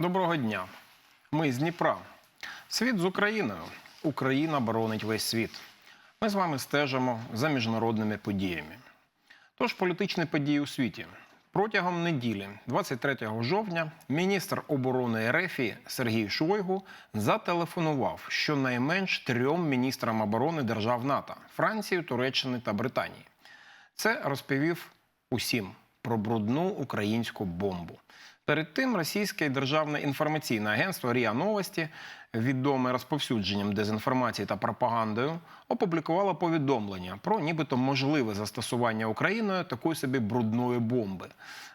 Доброго дня. Ми з Дніпра. Світ з Україною. Україна боронить весь світ. Ми з вами стежимо за міжнародними подіями. Тож політичні події у світі. Протягом неділі, 23 жовтня, міністр оборони РФ Сергій Шойгу зателефонував щонайменш трьом міністрам оборони держав НАТО Франції, Туреччини та Британії. Це розповів усім про брудну українську бомбу. Перед тим російське державне інформаційне агентство РІА Новості, відоме розповсюдженням дезінформації та пропагандою, опублікувало повідомлення про нібито можливе застосування Україною такої собі брудної бомби.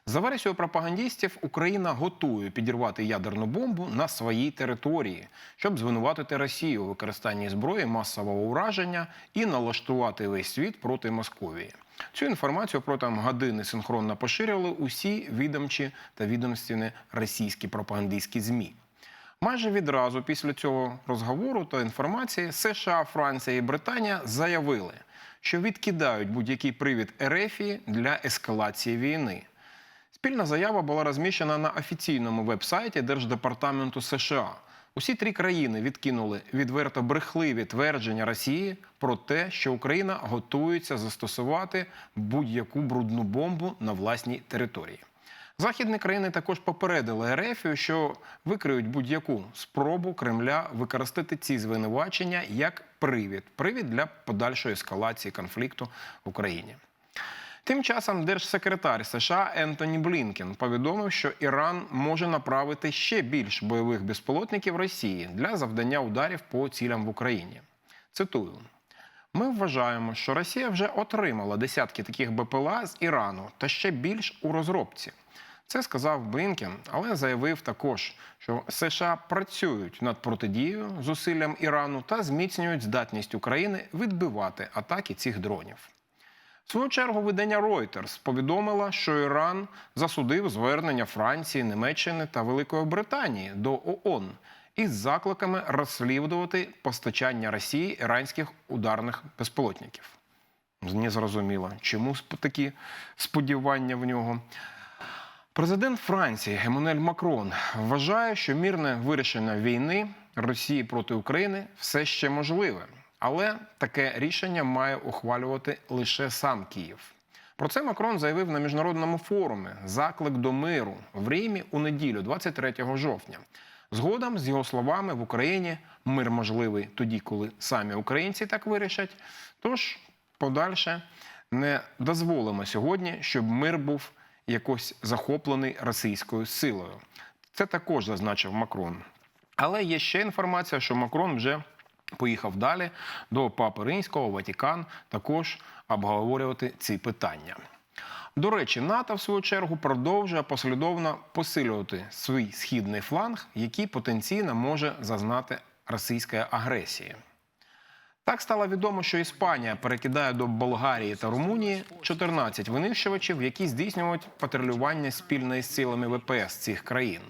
За версією пропагандістів, Україна готує підірвати ядерну бомбу на своїй території, щоб звинуватити Росію у використанні зброї масового ураження і налаштувати весь світ проти Московії. Цю інформацію протягом години синхронно поширювали усі відомчі та відомственні російські пропагандистські змі. Майже відразу після цього розговору та інформації США, Франція і Британія заявили, що відкидають будь-який привід Ерефії для ескалації війни. Спільна заява була розміщена на офіційному веб-сайті Держдепартаменту США. Усі три країни відкинули відверто брехливі твердження Росії про те, що Україна готується застосувати будь-яку брудну бомбу на власній території. Західні країни також попередили РФ, що викриють будь-яку спробу Кремля використати ці звинувачення як привід, привід для подальшої ескалації конфлікту в Україні. Тим часом держсекретар США Ентоні Блінкен повідомив, що Іран може направити ще більш бойових безпілотників Росії для завдання ударів по цілям в Україні. Цитую. Ми вважаємо, що Росія вже отримала десятки таких БПЛА з Ірану та ще більш у розробці. Це сказав Блінкен, але заявив також, що США працюють над протидією зусиллям Ірану та зміцнюють здатність України відбивати атаки цих дронів. В свою чергу видання Reuters повідомило, що Іран засудив звернення Франції, Німеччини та Великої Британії до ООН із закликами розслідувати постачання Росії іранських ударних безпілотників. Не зрозуміло, чому такі сподівання в нього. Президент Франції Еммануель Макрон вважає, що мірне вирішення війни Росії проти України все ще можливе, але таке рішення має ухвалювати лише сам Київ. Про це Макрон заявив на міжнародному форумі Заклик до миру в Римі у неділю, 23 жовтня. Згодом, з його словами, в Україні мир можливий тоді, коли самі українці так вирішать. Тож подальше не дозволимо сьогодні, щоб мир був якось захоплений російською силою. Це також зазначив Макрон. Але є ще інформація, що Макрон вже поїхав далі до Папи Римського, Ватікан, також обговорювати ці питання. До речі, НАТО в свою чергу продовжує послідовно посилювати свій східний фланг, який потенційно може зазнати російської агресії. Так стало відомо, що Іспанія перекидає до Болгарії та Румунії 14 винищувачів, які здійснюють патрулювання спільно із силами ВПС цих країн.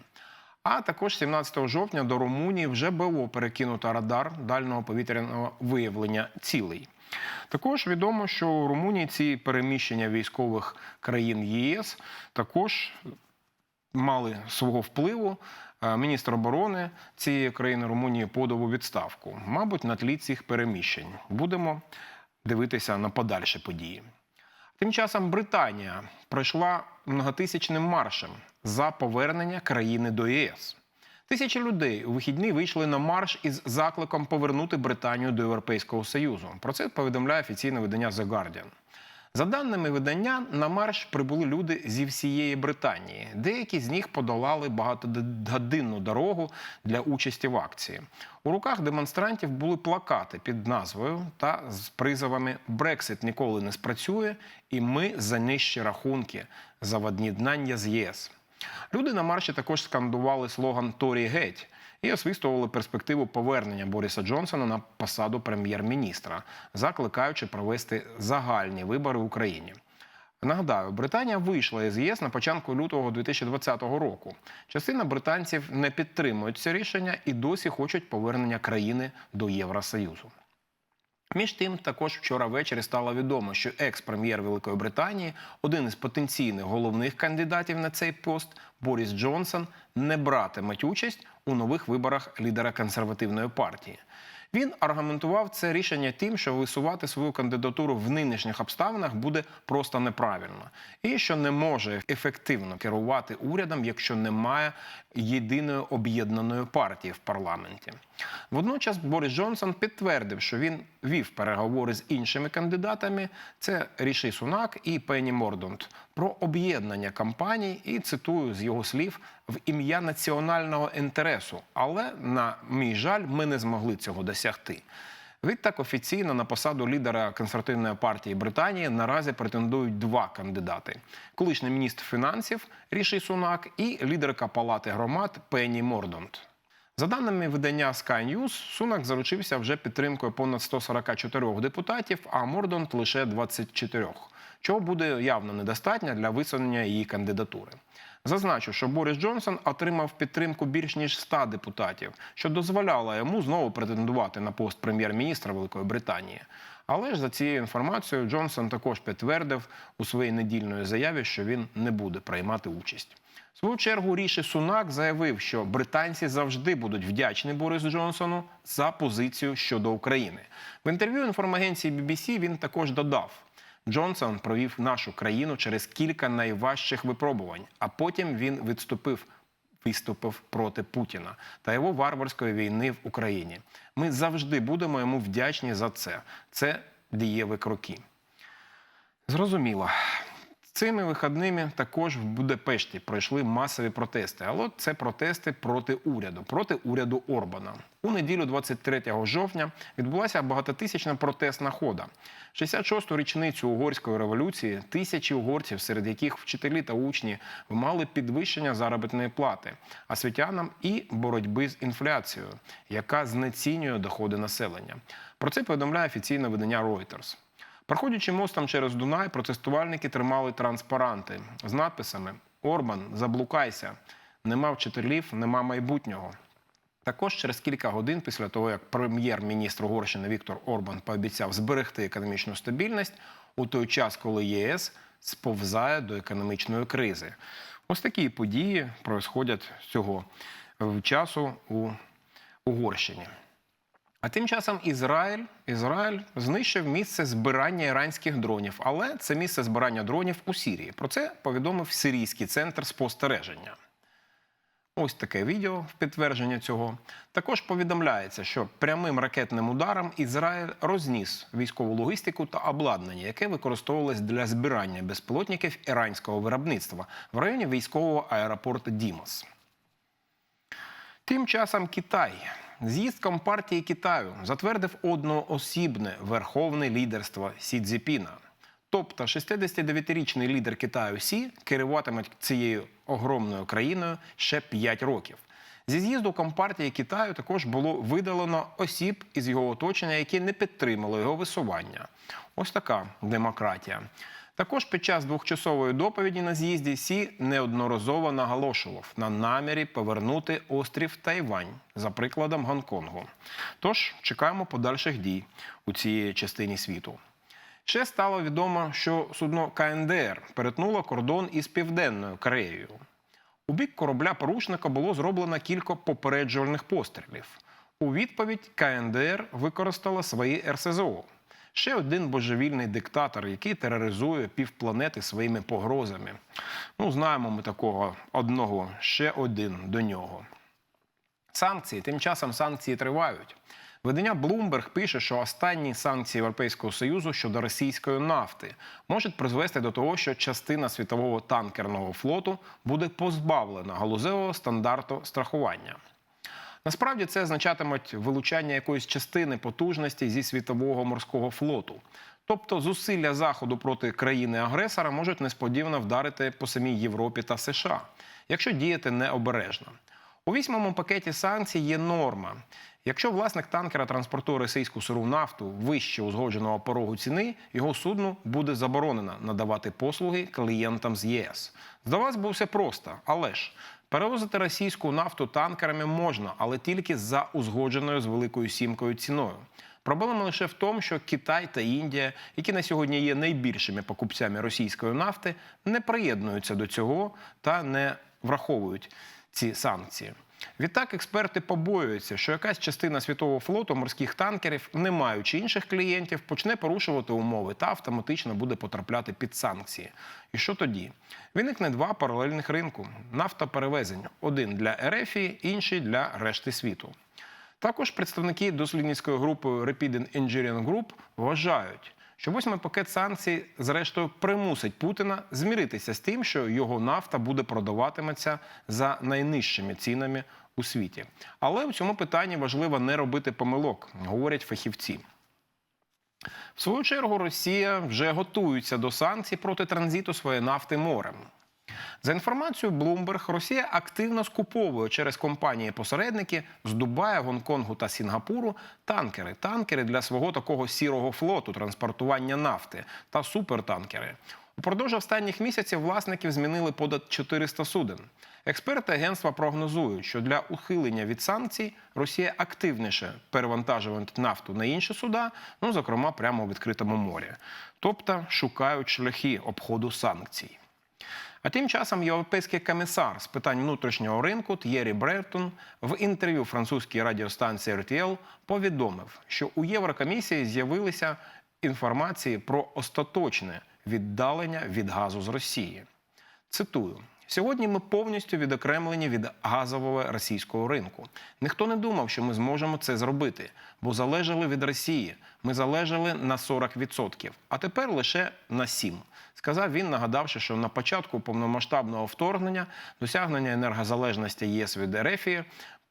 А також 17 жовтня до Румунії вже було перекинуто радар дальнього повітряного виявлення цілей. Також відомо, що у Румунії ці переміщення військових країн ЄС також мали свого впливу. Е, Міністр оборони цієї країни Румунії подав у відставку, мабуть, на тлі цих переміщень. Будемо дивитися на подальші події. Тим часом Британія пройшла многотисячним маршем за повернення країни до ЄС. Тисячі людей у вихідні вийшли на марш із закликом повернути Британію до Європейського Союзу. Про це повідомляє офіційне видання The Guardian. За даними видання, на марш прибули люди зі всієї Британії. Деякі з них подолали багатогодинну дорогу для участі в акції. У руках демонстрантів були плакати під назвою та з призовами Брексит ніколи не спрацює, і ми за нижчі рахунки за водніднання з ЄС. Люди на марші також скандували слоган Торі геть і освистували перспективу повернення Бориса Джонсона на посаду прем'єр-міністра, закликаючи провести загальні вибори в Україні. Нагадаю, Британія вийшла із ЄС на початку лютого 2020 року. Частина британців не підтримують це рішення і досі хочуть повернення країни до Євросоюзу. Між тим, також вчора ввечері стало відомо, що екс-прем'єр Великої Британії, один із потенційних головних кандидатів на цей пост, Борис Джонсон, не братиме участь у нових виборах лідера консервативної партії. Він аргументував це рішення тим, що висувати свою кандидатуру в нинішніх обставинах буде просто неправильно, і що не може ефективно керувати урядом, якщо немає єдиної об'єднаної партії в парламенті. Водночас Борис Джонсон підтвердив, що він вів переговори з іншими кандидатами. Це Ріші Сунак і Пенні Мордонт про об'єднання кампаній і цитую з його слів в ім'я національного інтересу. Але на мій жаль, ми не змогли цього досягти. Відтак офіційно на посаду лідера консервативної партії Британії наразі претендують два кандидати: колишній міністр фінансів Ріші Сунак і лідерка палати громад Пенні Мордонт. За даними видання Sky News, Сунак заручився вже підтримкою понад 144 депутатів, а Мордонт лише 24, чого буде явно недостатньо для висунення її кандидатури. Зазначу, що Борис Джонсон отримав підтримку більш ніж 100 депутатів, що дозволяло йому знову претендувати на пост прем'єр-міністра Великої Британії. Але ж за цією інформацією Джонсон також підтвердив у своїй недільної заяві, що він не буде приймати участь. В свою чергу Ріші Сунак заявив, що британці завжди будуть вдячні Борису Джонсону за позицію щодо України. В інтерв'ю інформагенції BBC він також додав. Джонсон провів нашу країну через кілька найважчих випробувань, а потім він відступив, виступив проти Путіна та його варварської війни в Україні. Ми завжди будемо йому вдячні за це. Це дієві кроки. Зрозуміло. Цими вихідними також в Будапешті пройшли масові протести. Але це протести проти уряду, проти уряду Орбана. У неділю, 23 жовтня, відбулася багатотисячна протестна хода. 66-ту річницю угорської революції тисячі угорців, серед яких вчителі та учні, мали підвищення заробітної плати, освітянам і боротьби з інфляцією, яка знецінює доходи населення. Про це повідомляє офіційне видання Reuters. Проходячи мостом через Дунай, протестувальники тримали транспаранти з надписами Орбан, заблукайся, нема вчителів, нема майбутнього. Також через кілька годин після того, як прем'єр-міністр Угорщини Віктор Орбан пообіцяв зберегти економічну стабільність у той час, коли ЄС сповзає до економічної кризи. Ось такі події происходять з цього часу у Угорщині. А тим часом Ізраїль Ізраїль знищив місце збирання іранських дронів, але це місце збирання дронів у Сірії. Про це повідомив Сирійський центр спостереження. Ось таке відео в підтвердження цього. Також повідомляється, що прямим ракетним ударом Ізраїль розніс військову логістику та обладнання, яке використовувалось для збирання безпілотників іранського виробництва в районі військового аеропорту Дімас. Тим часом Китай. З'їзд Компартії Китаю затвердив одноосібне верховне лідерство Сі Цзіпіна. Тобто 69-річний лідер Китаю Сі керуватиме цією огромною країною ще 5 років. Зі з'їзду Компартії Китаю також було видалено осіб із його оточення, які не підтримали його висування. Ось така демократія. Також під час двохчасової доповіді на з'їзді Сі неодноразово наголошував на намірі повернути острів Тайвань за прикладом Гонконгу. Тож чекаємо подальших дій у цій частині світу. Ще стало відомо, що судно КНДР перетнуло кордон із Південною Кореєю. У бік корабля порушника було зроблено кілька попереджувальних пострілів. У відповідь КНДР використала свої РСЗО. Ще один божевільний диктатор, який тероризує півпланети своїми погрозами. Ну, знаємо ми такого одного, ще один до нього. Санкції тим часом санкції тривають. Видання Bloomberg пише, що останні санкції Європейського союзу щодо російської нафти можуть призвести до того, що частина світового танкерного флоту буде позбавлена галузевого стандарту страхування. Насправді це означатиме вилучання якоїсь частини потужності зі світового морського флоту. Тобто зусилля Заходу проти країни-агресора можуть несподівано вдарити по самій Європі та США, якщо діяти необережно. У вісьмому пакеті санкцій є норма. Якщо власник танкера транспортує російську сиру нафту вище узгодженого порогу ціни, його судну буде заборонено надавати послуги клієнтам з ЄС. Здавалось би, все просто, але ж перевозити російську нафту танкерами можна, але тільки за узгодженою з великою сімкою ціною. Проблема лише в тому, що Китай та Індія, які на сьогодні є найбільшими покупцями російської нафти, не приєднуються до цього та не враховують ці санкції. Відтак експерти побоюються, що якась частина світового флоту морських танкерів, не маючи інших клієнтів, почне порушувати умови та автоматично буде потрапляти під санкції. І що тоді? Виникне два паралельних ринку нафтоперевезень: один для РФ, інший для решти світу. Також представники дослідницької групи Rapid Engineering Group вважають, що восьмий пакет санкцій, зрештою, примусить Путіна зміритися з тим, що його нафта буде продаватиметься за найнижчими цінами у світі. Але в цьому питанні важливо не робити помилок, говорять фахівці. В свою чергу Росія вже готується до санкцій проти транзиту своєї нафти морем. За інформацією Bloomberg, Росія активно скуповує через компанії-посередники з Дубая, Гонконгу та Сінгапуру танкери, танкери для свого такого сірого флоту транспортування нафти та супертанкери. Упродовж останніх місяців власників змінили понад 400 суден. Експерти агентства прогнозують, що для ухилення від санкцій Росія активніше перевантажує нафту на інші суда, ну зокрема прямо у відкритому морі, тобто шукають шляхи обходу санкцій. А тим часом європейський комісар з питань внутрішнього ринку Т'єрі Брертон в інтерв'ю французькій радіостанції RTL повідомив, що у Єврокомісії з'явилися інформації про остаточне віддалення від газу з Росії. Цитую. Сьогодні ми повністю відокремлені від газового російського ринку. Ніхто не думав, що ми зможемо це зробити, бо залежали від Росії. Ми залежали на 40%, а тепер лише на 7%. Сказав він, нагадавши, що на початку повномасштабного вторгнення досягнення енергозалежності ЄС від РФ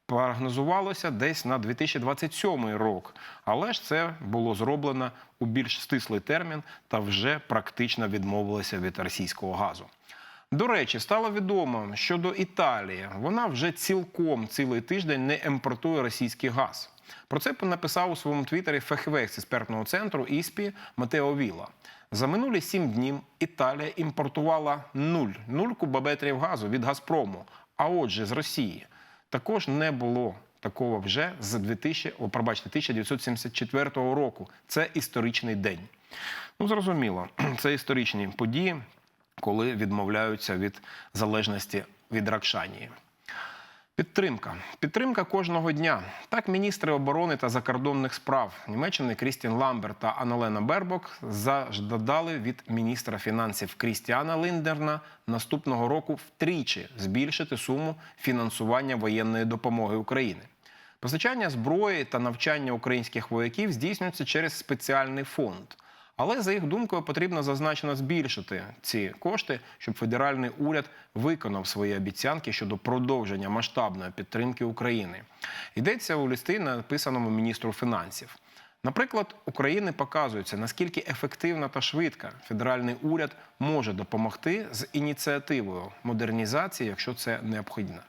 прогнозувалося десь на 2027 рік. Але ж це було зроблено у більш стислий термін та вже практично відмовилося від російського газу. До речі, стало відомо, що до Італії вона вже цілком цілий тиждень не імпортує російський газ. Про це написав у своєму твіттері фахівець експертного центру ІСПІ Матео Віла. За минулі сім днів Італія імпортувала нуль, нуль кубометрів газу від Газпрому, а отже, з Росії. Також не було такого вже з 2000, о, пробачте, 1974 року. Це історичний день. Ну, зрозуміло, це історичні події, коли відмовляються від залежності від Ракшанії. Підтримка. Підтримка кожного дня. Так, міністри оборони та закордонних справ Німеччини Крістін Ламберт та Аналена Бербок заждали від міністра фінансів Крістіана Ліндерна наступного року втричі збільшити суму фінансування воєнної допомоги України. Постачання зброї та навчання українських вояків здійснюється через спеціальний фонд. Але за їх думкою потрібно зазначено збільшити ці кошти, щоб федеральний уряд виконав свої обіцянки щодо продовження масштабної підтримки України. Йдеться у листі, написаному міністру фінансів. Наприклад, України показується, наскільки ефективно та швидко федеральний уряд може допомогти з ініціативою модернізації, якщо це необхідно.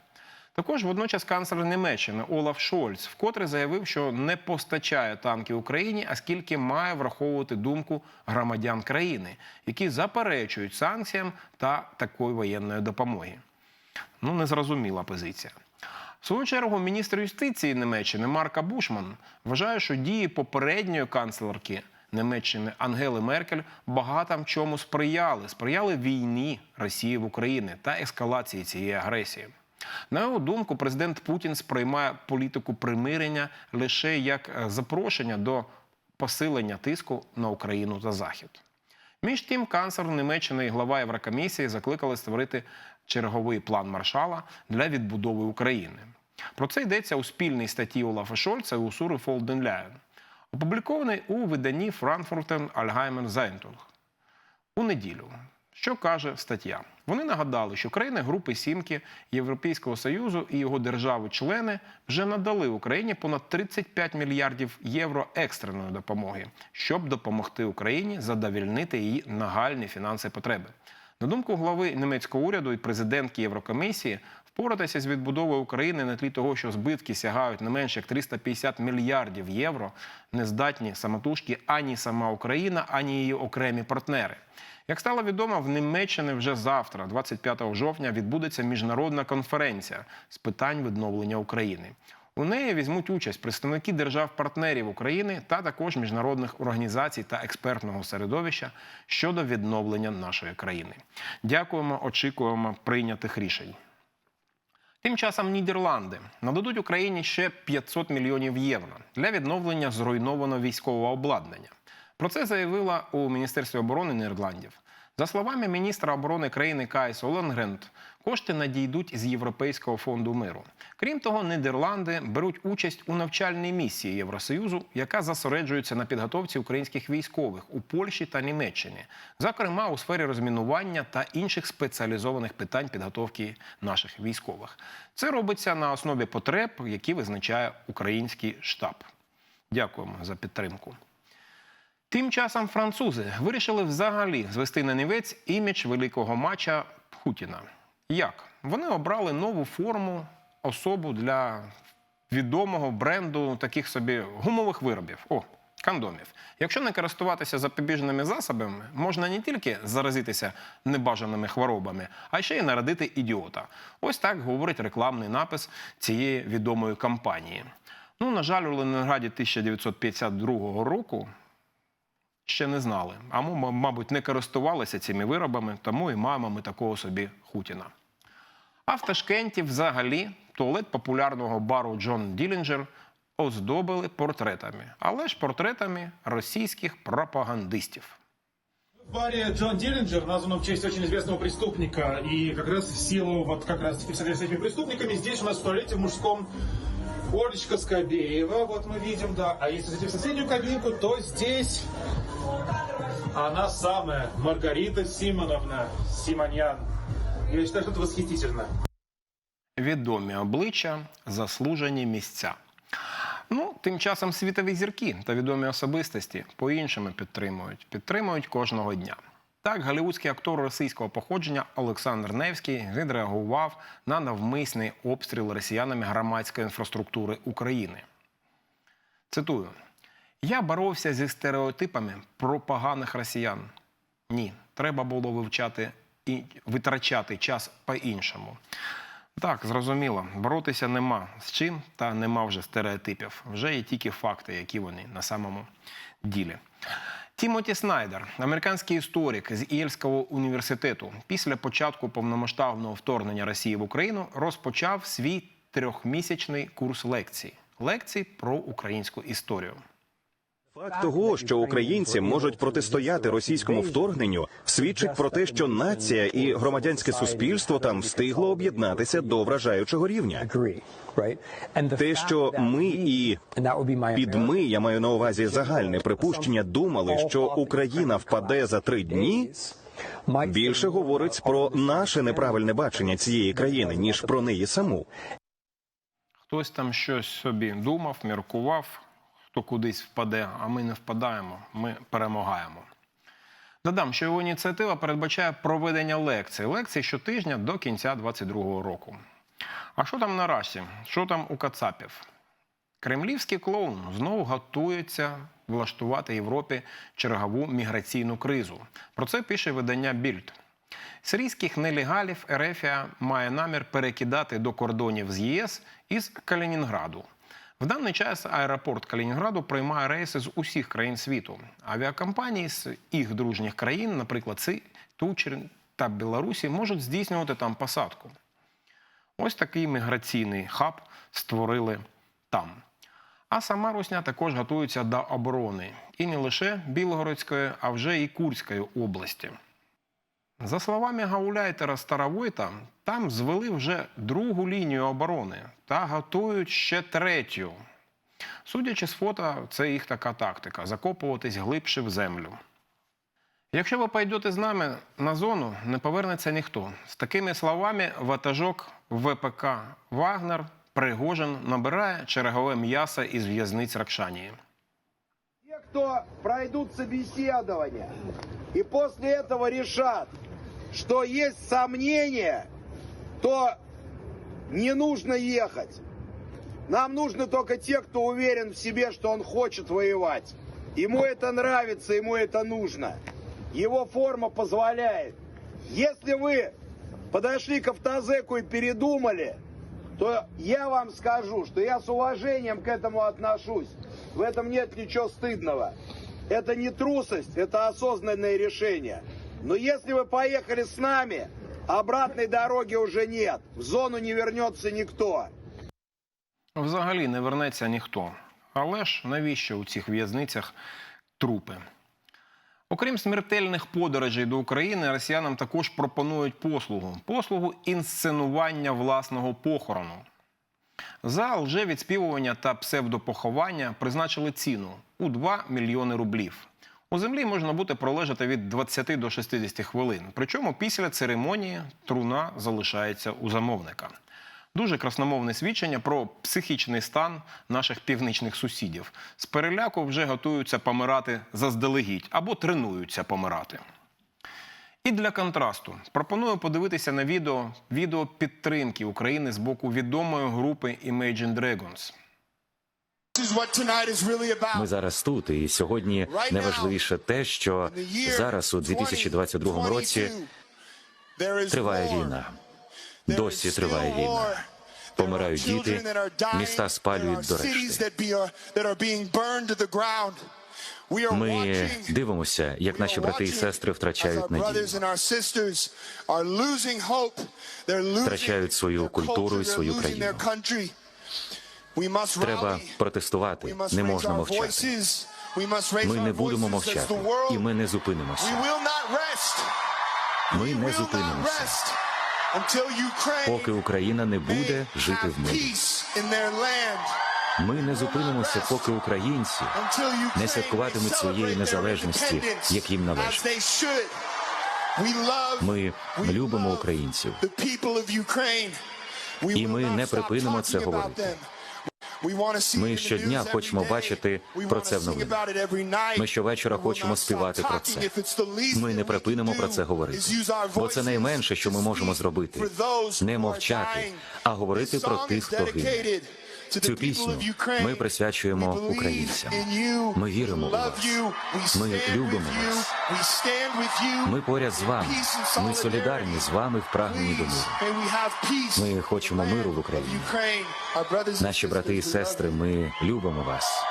Також водночас канцлер Німеччини Олаф Шольц вкотре заявив, що не постачає танки Україні, оскільки має враховувати думку громадян країни, які заперечують санкціям та такої воєнної допомоги. Ну, незрозуміла позиція. В свою чергу, міністр юстиції Німеччини Марка Бушман вважає, що дії попередньої канцлерки Німеччини Ангели Меркель багато в чому сприяли, сприяли війні Росії в Україні та ескалації цієї агресії. На його думку, президент Путін сприймає політику примирення лише як е, запрошення до посилення тиску на Україну та Захід. Між тим, канцлер Німеччини і глава Єврокомісії закликали створити черговий план Маршала для відбудови України. Про це йдеться у спільній статті Олафа Шольца і Усури Фолденляєн, опублікований у виданні Frankfurter Allgemeine Zeitung у неділю. Що каже стаття? Вони нагадали, що країни Групи Сімки Європейського Союзу і його держави-члени вже надали Україні понад 35 мільярдів євро екстреної допомоги, щоб допомогти Україні задовільнити її нагальні фінансові потреби. На думку глави німецького уряду і президентки Єврокомісії, впоратися з відбудовою України на тлі того, що збитки сягають не менше як 350 мільярдів євро, не здатні самотужки ані сама Україна, ані її окремі партнери. Як стало відомо, в Німеччині вже завтра, 25 жовтня, відбудеться міжнародна конференція з питань відновлення України. У неї візьмуть участь представники держав-партнерів України та також міжнародних організацій та експертного середовища щодо відновлення нашої країни. Дякуємо, очікуємо прийнятих рішень. Тим часом Нідерланди нададуть Україні ще 500 мільйонів євро для відновлення зруйнованого військового обладнання. Про це заявила у Міністерстві оборони Нідерландів. За словами міністра оборони країни Кайс Оленгрент, кошти надійдуть з Європейського фонду миру. Крім того, Нідерланди беруть участь у навчальній місії Євросоюзу, яка зосереджується на підготовці українських військових у Польщі та Німеччині, зокрема у сфері розмінування та інших спеціалізованих питань підготовки наших військових. Це робиться на основі потреб, які визначає український штаб. Дякуємо за підтримку. Тим часом французи вирішили взагалі звести на нівець імідж великого матча Путіна. Як? Вони обрали нову форму особу для відомого бренду таких собі гумових виробів. О, кондомів. Якщо не користуватися запобіжними засобами, можна не тільки заразитися небажаними хворобами, а ще й народити ідіота. Ось так говорить рекламний напис цієї відомої кампанії. Ну, на жаль, у Ленінграді 1952 року ще не знали, а ми, мабуть, не користувалися цими виробами, тому і маємо ми такого собі Хутіна. А в Ташкенті взагалі туалет популярного бару Джон Ділінджер оздобили портретами, але ж портретами російських пропагандистів. В баре Джон Диллинджер назван в честь очень известного преступника. И как раз в силу вот как раз таки с этими преступниками здесь у нас в туалете в мужском Олечка Скобеева, вот мы видим, да. А если зайти в соседнюю кабинку, то здесь она самая, Маргарита Симоновна Симоньян. Я считаю, что это восхитительно. Відомі обличчя, заслужені місця. Ну, тим часом світові зірки та відомі особистості по-іншому підтримують. Підтримують кожного дня. Так, голівудський актор російського походження Олександр Невський відреагував на навмисний обстріл росіянами громадської інфраструктури України. Цитую: Я боровся зі стереотипами про поганих росіян. Ні, треба було вивчати і витрачати час по-іншому. Так, зрозуміло, боротися нема з чим, та нема вже стереотипів. Вже є тільки факти, які вони на самому ділі. Тімоті Снайдер, американський історик з Єльського університету, після початку повномасштабного вторгнення Росії в Україну розпочав свій трьохмісячний курс лекцій. Лекцій про українську історію. Факт того, що українці можуть протистояти російському вторгненню, свідчить про те, що нація і громадянське суспільство там встигло об'єднатися до вражаючого рівня. Те, що ми і під ми, я маю на увазі загальне припущення, думали, що Україна впаде за три дні. Більше говорить про наше неправильне бачення цієї країни ніж про неї саму. Хтось там щось собі думав, міркував, хто кудись впаде, а ми не впадаємо, ми перемагаємо. Додам, що його ініціатива передбачає проведення лекцій. Лекцій щотижня до кінця 2022 року. А що там на расі? Що там у Кацапів? Кремлівський клоун знову готується влаштувати Європі чергову міграційну кризу. Про це пише видання Більд. Сирійських нелегалів Ерефія має намір перекидати до кордонів з ЄС із Калінінграду. В даний час аеропорт Калінінграду приймає рейси з усіх країн світу. Авіакомпанії з їх дружніх країн, наприклад, Си, Тучер та Білорусі, можуть здійснювати там посадку. Ось такий міграційний хаб створили там. А сама Русня також готується до оборони. І не лише Білгородської, а вже і Курської області. За словами Гауляйтера Старовойта, там звели вже другу лінію оборони та готують ще третю. Судячи з фото, це їх така тактика закопуватись глибше в землю. Якщо ви пойдете з нами на зону, не повернеться ніхто. З такими словами ватажок ВПК Вагнер Пригожин набирає чергове м'ясо із в'язниць Ракшанії. Те, кто пройдут собеседование и после этого решат, что есть сомнения, то не нужно ехать. Нам нужно только те, кто уверен в себе, что он хочет воевать. Ему это нравится, ему это нужно. Его форма позволяет. Если вы подошли к автозеку и передумали, то я вам скажу, что я с уважением к этому отношусь. В этом нет ничего стыдного. Это не трусость, это осознанное решение. Но если вы поехали с нами, обратной дороги уже нет. В зону не вернется никто. Взагалі не вернеться ніхто. Але ж навіщо у цих в'язницях трупи? Окрім смертельних подорожей до України, росіянам також пропонують послугу послугу інсценування власного похорону. За лжевідспівування та псевдопоховання призначили ціну у 2 мільйони рублів. У землі можна бути пролежати від 20 до 60 хвилин. Причому після церемонії труна залишається у замовника. Дуже красномовне свідчення про психічний стан наших північних сусідів. З переляку вже готуються помирати заздалегідь або тренуються помирати. І для контрасту пропоную подивитися на відео, відео підтримки України з боку відомої групи Imagine Dragons. Ми зараз тут, і сьогодні найважливіше те, що зараз у 2022 році триває війна. Досі триває війна. Помирають діти, міста спалюють до решти. Ми дивимося, як наші брати і сестри втрачають надію, втрачають свою культуру і свою країну. Треба протестувати, не можна мовчати. Ми не будемо мовчати, і ми не зупинимося. Ми не зупинимося, поки Україна не буде жити в мирі. Ми не зупинимося, поки українці не святкуватимуть своєї незалежності, як їм належить. Ми любимо українців, і ми не припинимо це говорити. Ми щодня хочемо бачити про це в новинах. Ми щовечора хочемо співати про це. Ми не припинимо про це говорити. Бо це найменше, що ми можемо зробити. Не мовчати, а говорити про тих, хто гине. Цю пісню ми присвячуємо українцям. Ми віримо у вас. Ми любимо вас. Ми поряд з вами. Ми солідарні з вами в прагненні до миру. Ми хочемо миру в Україні. Наші брати і сестри, ми любимо вас.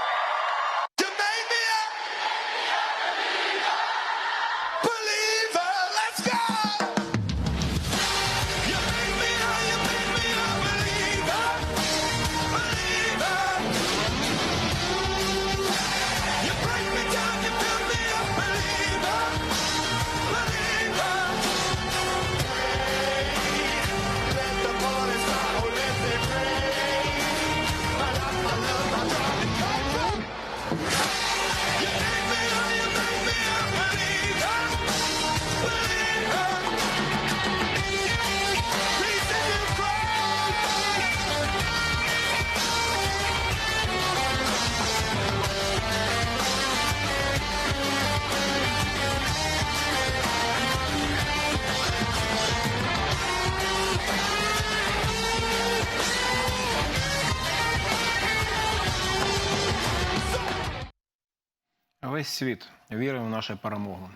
Весь світ вірив в нашу перемогу.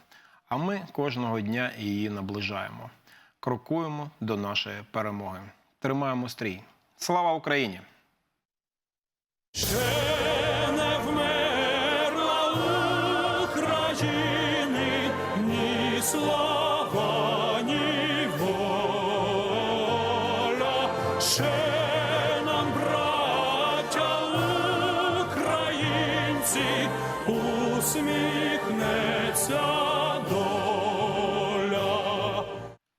А ми кожного дня її наближаємо. Крокуємо до нашої перемоги. Тримаємо стрій. Слава Україні!